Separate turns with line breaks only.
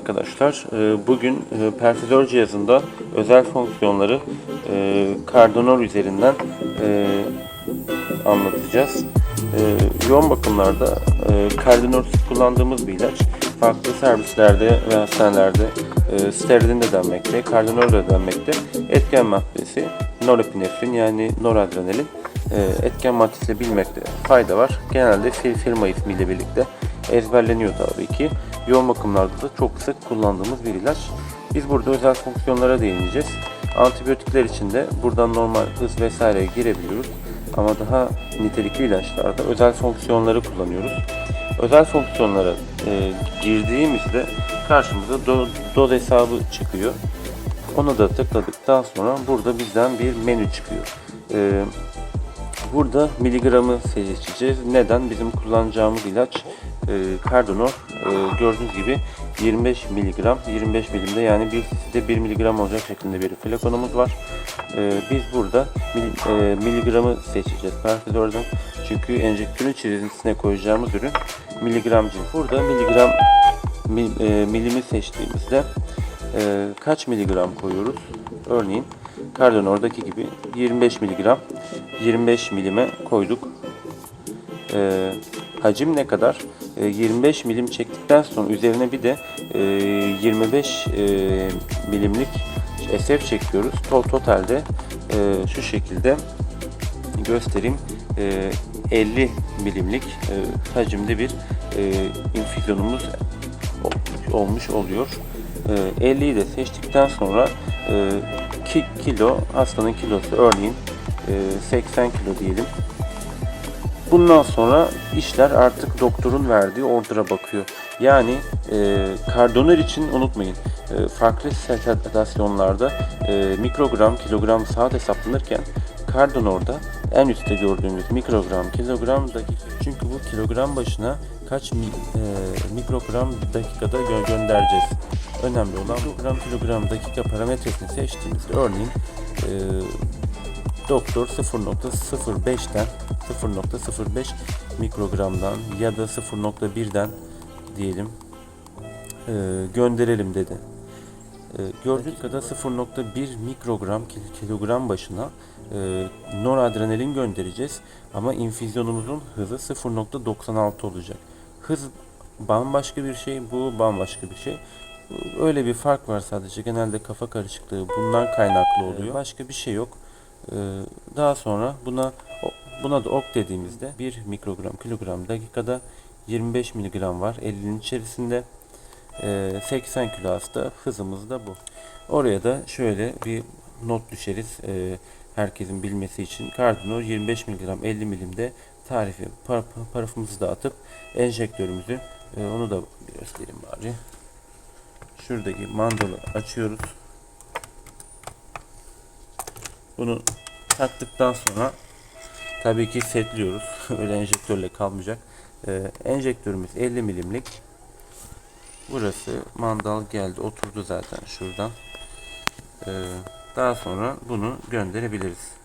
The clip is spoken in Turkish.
arkadaşlar. Ee, Bugün e, perfidör cihazında özel fonksiyonları e, Cardinal üzerinden e, anlatacağız. Yoğun bakımlarda Cardinal kullandığımız bir ilaç. Farklı servislerde ve hastanelerde steridin de denmekte, Cardinal de denmekte. Etken maddesi norepinefrin yani noradrenalin. Etken maddesi bilmekte fayda var. Genelde fir- firma ismiyle birlikte ezberleniyor tabii ki. Yoğun bakımlarda da çok sık kullandığımız bir ilaç. Biz burada özel fonksiyonlara değineceğiz. Antibiyotikler için de buradan normal hız vesaireye girebiliyoruz. Ama daha nitelikli ilaçlarda özel fonksiyonları kullanıyoruz. Özel fonksiyonlara e, girdiğimizde karşımıza do- doz hesabı çıkıyor. Ona da tıkladıktan sonra burada bizden bir menü çıkıyor. E, Burada miligramı seçeceğiz. Neden? Bizim kullanacağımız ilaç e, Cardinal. E, gördüğünüz gibi 25 miligram. 25 milimde yani bir siside 1 miligram olacak şeklinde bir flakonumuz var. E, biz burada mil, miligramı seçeceğiz perfidörden. Çünkü enjektörün içerisine koyacağımız ürün miligramcı. Burada miligram mil, milimi seçtiğimizde kaç miligram koyuyoruz? Örneğin Cardinal'daki gibi 25 miligram 25 milime koyduk. Hacim ne kadar? E, 25 milim çektikten sonra üzerine bir de e, 25 e, milimlik SF çekiyoruz. To totalde e, şu şekilde göstereyim. E, 50 milimlik e, hacimde bir e, infüzyonumuz ol- olmuş oluyor. E, 50'yi de seçtikten sonra e, 2 kilo hastanın kilosu örneğin e, 80 kilo diyelim. Bundan sonra işler artık doktorun verdiği ordura bakıyor. Yani e, kardonör için unutmayın e, farklı setasyonlarda e, mikrogram, kilogram saat hesaplanırken kardonorda en üstte gördüğümüz mikrogram, kilogram dakika. Çünkü bu kilogram başına kaç mi, e, mikrogram dakikada gö- göndereceğiz. Önemli olan mikrogram, kilogram dakika parametresini seçtiğimizde örneğin e, doktor 0.05'ten 0.05 mikrogramdan ya da 0.1'den diyelim e, gönderelim dedi. E, gördüğünüz kadar 0.1 mikrogram kil- kilogram başına e, noradrenalin göndereceğiz ama infüzyonumuzun hızı 0.96 olacak. Hız bambaşka bir şey, bu bambaşka bir şey. Öyle bir fark var sadece. Genelde kafa karışıklığı bundan kaynaklı oluyor. Başka bir şey yok. Ee, Daha sonra buna buna da ok dediğimizde 1 mikrogram kilogram dakikada 25 miligram var 50'nin içerisinde. Ee, 80 kilo hasta hızımız da bu. Oraya da şöyle bir not düşeriz. Ee, herkesin bilmesi için. Kardinol 25 miligram 50 milimde tarifi par- par- parfümümüzü de atıp enjektörümüzü e, onu da göstereyim bari. Şuradaki mandalı açıyoruz. Bunu taktıktan sonra tabii ki setliyoruz. Öyle enjektörle kalmayacak. Ee, enjektörümüz 50 milimlik. Burası mandal geldi oturdu zaten şuradan. Ee, daha sonra bunu gönderebiliriz.